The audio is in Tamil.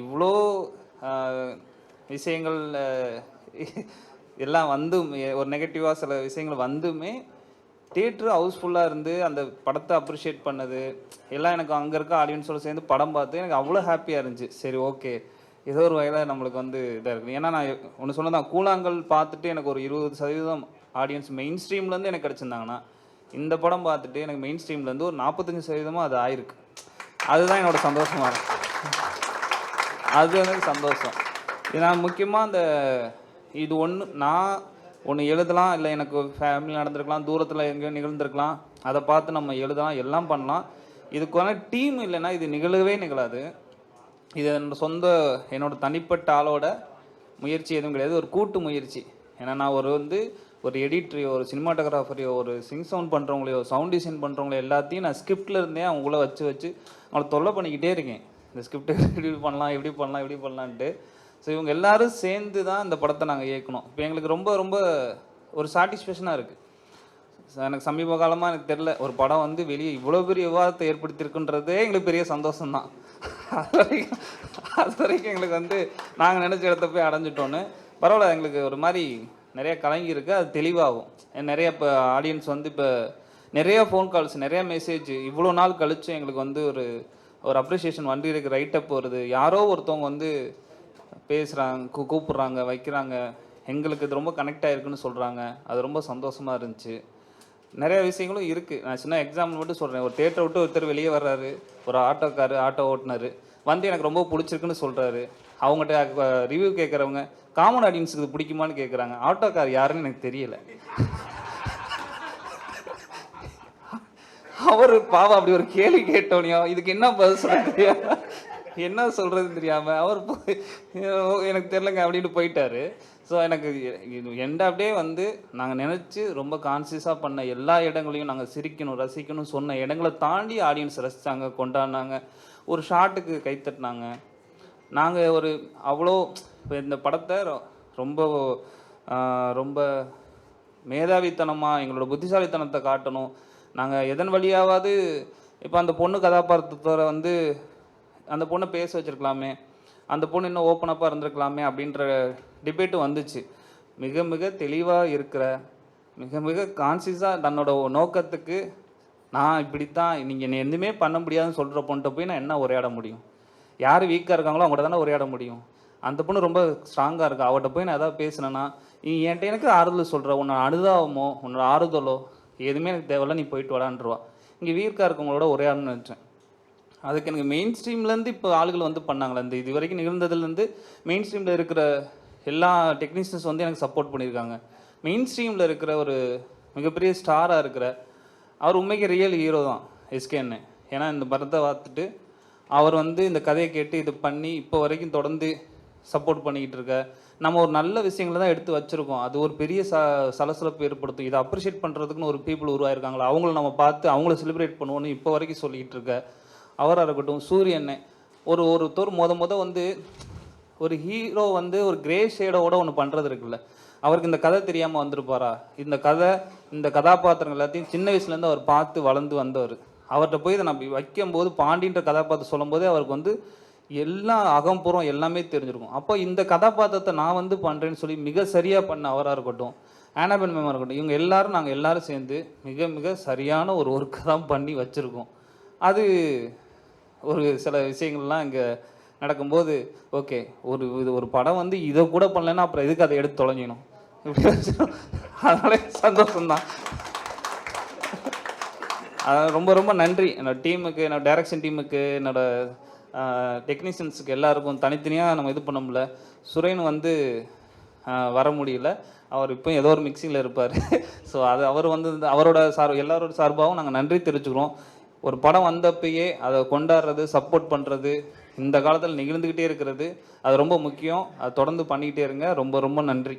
இவ்வளோ விஷயங்கள் எல்லாம் வந்தும் ஒரு நெகட்டிவாக சில விஷயங்கள் வந்துமே தியேட்ரு ஹவுஸ்ஃபுல்லாக இருந்து அந்த படத்தை அப்ரிஷியேட் பண்ணது எல்லாம் எனக்கு அங்கே இருக்க ஆடியன்ஸோட சேர்ந்து படம் பார்த்து எனக்கு அவ்வளோ ஹாப்பியாக இருந்துச்சு. சரி ஓகே ஏதோ ஒரு வகையில் நம்மளுக்கு வந்து இதாக இருக்குது ஏன்னா நான் ஒன்று சொன்னதான் கூழாங்கல் பார்த்துட்டு எனக்கு ஒரு இருபது சதவீதம் ஆடியன்ஸ் மெயின் ஸ்ட்ரீம்லேருந்து எனக்கு கிடச்சிருந்தாங்கன்னா இந்த படம் பார்த்துட்டு எனக்கு மெயின் ஸ்ட்ரீம்லேருந்து ஒரு நாற்பத்தஞ்சு சதவீதமாக அது ஆயிருக்கு. அதுதான் என்னோட சந்தோஷமாக இருக்குது அது எனக்கு சந்தோஷம். ஏன்னா முக்கியமாக அந்த இது ஒன்று நான் ஒன்று எழுதலாம் இல்லை எனக்கு ஃபேமிலி நடந்திருக்கலாம் தூரத்தில் எங்கேயோ நிகழ்ந்திருக்கலாம் அதை பார்த்து நம்ம எழுதலாம் எல்லாம் பண்ணலாம். இதுக்கான டீம் இல்லைன்னா இது நிகழவே நிகழாது. இது என்னோட சொந்த என்னோடய தனிப்பட்ட ஆளோட முயற்சி எதுவும் கிடையாது. ஒரு கூட்டு முயற்சி. ஏன்னா நான் ஒரு வந்து ஒரு எடிட்டரையோ ஒரு சினிமாட்டோகிராஃபரையோ ஒரு சிங் சவுண்ட் பண்ணுறவங்களையோ சவுண்ட் டிசைன் பண்ணுறவங்களோ எல்லாத்தையும் நான் ஸ்கிரிப்டில் இருந்தே அவங்கள வச்சு வச்சு அவங்கள தொல்லை பண்ணிக்கிட்டே இருக்கேன். இந்த ஸ்கிரிப்ட் இப்படி பண்ணலாம் எப்படி பண்ணலாம் எப்படி பண்ணலான்ட்டு. ஸோ இவங்க எல்லாரும் சேர்ந்து தான் இந்த படத்தை நாங்கள் இயக்கணும் இப்போ எங்களுக்கு ரொம்ப ரொம்ப ஒரு சாட்டிஸ்ஃபேக்ஷனாக இருக்குது எனக்கு சமீப காலமாக எனக்கு தெரில ஒரு படம் வந்து வெளியே இவ்வளோ பெரிய விவாதத்தை ஏற்படுத்தியிருக்குன்றதே எங்களுக்கு பெரிய சந்தோஷம்தான். அது வரைக்கும் அது வரைக்கும் எங்களுக்கு வந்து நாங்கள் நினச்ச இடத்த போய் அடைஞ்சிட்டோன்னு. பரவாயில்ல எங்களுக்கு ஒரு மாதிரி நிறைய கலங்கி இருக்கு அது தெளிவாகும். நிறைய இப்போ ஆடியன்ஸ் வந்து இப்போ நிறைய ஃபோன் கால்ஸ் நிறைய மெசேஜ் இவ்வளோ நாள் கழிச்சு எங்களுக்கு வந்து ஒரு ஒரு அப்ரிசியேஷன் வண்டிகளுக்கு ரைட்டப் வருது யாரோ ஒருத்தவங்க வந்து பேசுகிறாங்க கூப்பிட்றாங்க வைக்கிறாங்க. எங்களுக்கு இது ரொம்ப கனெக்ட் ஆகிருக்குன்னு சொல்கிறாங்க அது ரொம்ப சந்தோஷமாக இருந்துச்சு. நிறைய விஷயங்களும் இருக்குது நான் சின்ன எக்ஸாம்பிள் மட்டும் சொல்கிறேன் ஒரு தேட்டரை விட்டு ஒருத்தர் வெளியே வர்றாரு. ஒரு ஆட்டோக்காரு ஆட்டோ ஓட்டுனர். வந்து எனக்கு ரொம்ப பிடிச்சிருக்குன்னு சொல்கிறாரு அவங்ககிட்ட ரிவ்யூ கேட்குறவங்க காமன் ஆடியன்ஸுக்கு இது பிடிக்குமான்னு கேட்குறாங்க. ஆட்டோக்கார் யாருன்னு எனக்கு தெரியல. அவர் பாவம் அப்படி ஒரு கேள்வி கேட்டோனியோ இதுக்கு என்ன பதில் சொல்றது என்ன சொல்றதுன்னு தெரியாம அவர் போய் எனக்கு தெரிலங்க அப்படின்னு போயிட்டாரு. ஸோ எனக்கு இது எண்ட் ஆஃப் டே வந்து நாங்கள் நினச்சி ரொம்ப கான்சியஸாக பண்ண எல்லா இடங்களையும் நாங்கள் சிரிக்கணும் ரசிக்கணும் சொன்ன இடங்களை தாண்டி ஆடியன்ஸ் ரசித்தாங்க கொண்டாடினாங்க. ஒரு ஷாட்டுக்கு கைத்தட்டினாங்க நாங்கள் ஒரு அவ்வளோ இப்போ இந்த படத்தை ரொ- ரொம்ப ரொம்ப மேதாவித்தனமாக எங்களோட புத்திசாலித்தனத்தை காட்டணும். நாங்கள் எதன் வழியாவது இப்போ அந்த பொண்ணு கதாபாத்திரத்தோட வந்து அந்த பொண்ணை பேச வச்சிருக்கலாமே அந்த பொண்ணு இன்னும் ஓப்பனப்பாக இருந்திருக்கலாமே அப்படின்ற டிபேட்டு வந்துச்சு. மிக மிக தெளிவாக இருக்கிற மிக மிக கான்சியஸாக தன்னோட நோக்கத்துக்கு நான் இப்படித்தான் நீங்கள் என்னை எதுவுமே பண்ண முடியாதுன்னு சொல்கிற பொண்ணுகிட்ட போய் நான் என்ன உரையாட முடியும்? யார் வீக்காக இருக்காங்களோ அவங்கள்ட்ட தானே உரையாட முடியும். அந்த பொண்ணு ரொம்ப ஸ்ட்ராங்காக இருக்கா? அவட்ட போய் நான் எதாவது பேசினேன்னா நீ என்கிட்ட எனக்கு ஆறுதல் சொல்கிற உன்னோட அனுதாபமோ உன்னோட ஆறுதலோ எதுவுமே எனக்கு தேவையில்ல நீ போயிட்டு வாடான்றவா. இங்கே வீக்காக இருக்கவங்களோட உரையாடணும்னு நினச்சேன். அதுக்கு எனக்கு மெயின் ஸ்ட்ரீம்லேருந்து இப்போ ஆளுகள் வந்து பண்ணாங்களே இந்த இது வரைக்கும் நிகழ்ந்ததுலேருந்து மெயின் ஸ்ட்ரீமில் இருக்கிற எல்லா டெக்னீஷியன்ஸ் வந்து எனக்கு சப்போர்ட் பண்ணியிருக்காங்க. மெயின் ஸ்ட்ரீமில் இருக்கிற ஒரு மிகப்பெரிய ஸ்டாராக இருக்கிற அவர் உண்மைக்கு ரியல் ஹீரோ தான் எஸ்கேன்னு ஏன்னா இந்த படத்தை பார்த்துட்டு அவர் வந்து இந்த கதையை கேட்டு இது பண்ணி இப்போ வரைக்கும் தொடர்ந்து சப்போர்ட் பண்ணிக்கிட்டு இருக்க நம்ம ஒரு நல்ல விஷயங்களை தான் எடுத்து வச்சுருக்கோம். அது ஒரு பெரிய ச சலசலப்பு ஏற்படுத்தும். இதை அப்ரிஷியேட் பண்ணுறதுக்குன்னு ஒரு பீப்புள் உருவாயிருக்காங்களா? அவங்கள நம்ம பார்த்து அவங்கள செலிப்ரேட் பண்ணுவோன்னு இப்போ வரைக்கும் சொல்லிக்கிட்டு இருக்க அவராக இருக்கட்டும் சூரியனை ஒரு ஒருத்தர் மொத மொத வந்து ஒரு ஹீரோ வந்து ஒரு கிரே ஷேடோட ஒன்று பண்ணுறது இருக்குல்ல. அவருக்கு இந்த கதை தெரியாமல் வந்திருப்பாரா? இந்த கதை இந்த கதாபாத்திரங்கள் எல்லாத்தையும் சின்ன வயசுலேருந்து அவர் பார்த்து வளர்ந்து வந்தவர். அவர்கிட்ட போய் இதை நம்ம வைக்கும்போது பாண்டின்ற கதாபாத்திரம் சொல்லும்போதே அவருக்கு வந்து எல்லா அகம்புறம் எல்லாமே தெரிஞ்சிருக்கும். அப்போ இந்த கதாபாத்திரத்தை நான் வந்து பண்ணுறேன்னு சொல்லி மிக சரியாக பண்ண அவராக இருக்கட்டும் ஆனாபன் மேமாக இருக்கட்டும் இவங்க எல்லாரும் நாங்கள் எல்லாரும் சேர்ந்து மிக மிக சரியான ஒரு ஒர்க்கை தான் பண்ணி வச்சுருக்கோம். அது ஒரு சில விஷயங்கள்லாம் இங்கே நடக்கும்போது ஓகே ஒரு இது ஒரு படம் வந்து இதை கூட பண்ணலைன்னா அப்புறம் எதுக்கு அதை எடுத்து தொலைஞ்சிக்கணும்? அதனால சந்தோஷம்தான். அதான் ரொம்ப ரொம்ப நன்றி. என்னோட டீமுக்கு என்னோட டைரக்ஷன் டீமுக்கு என்னோட டெக்னீஷியன்ஸுக்கு எல்லாருக்கும் தனித்தனியாக நம்ம இது பண்ண முடியல சுரேன் வந்து வர முடியல. அவர் இப்போ ஏதோ ஒரு மிக்சிங்கில் இருப்பார். ஸோ அது அவர் வந்து அவரோட சார் எல்லாரோட சார்பாகவும் நாங்கள் நன்றி தெரிவிச்சுக்கிறோம். ஒரு படம் வந்தப்பயே அதை கொண்டாடுறது சப்போர்ட் பண்ணுறது இந்த காலத்தில் நிகழ்ந்துக்கிட்டே இருக்கிறது அது ரொம்ப முக்கியம். அதை தொடர்ந்து பண்ணிக்கிட்டே இருங்க. ரொம்ப ரொம்ப நன்றி.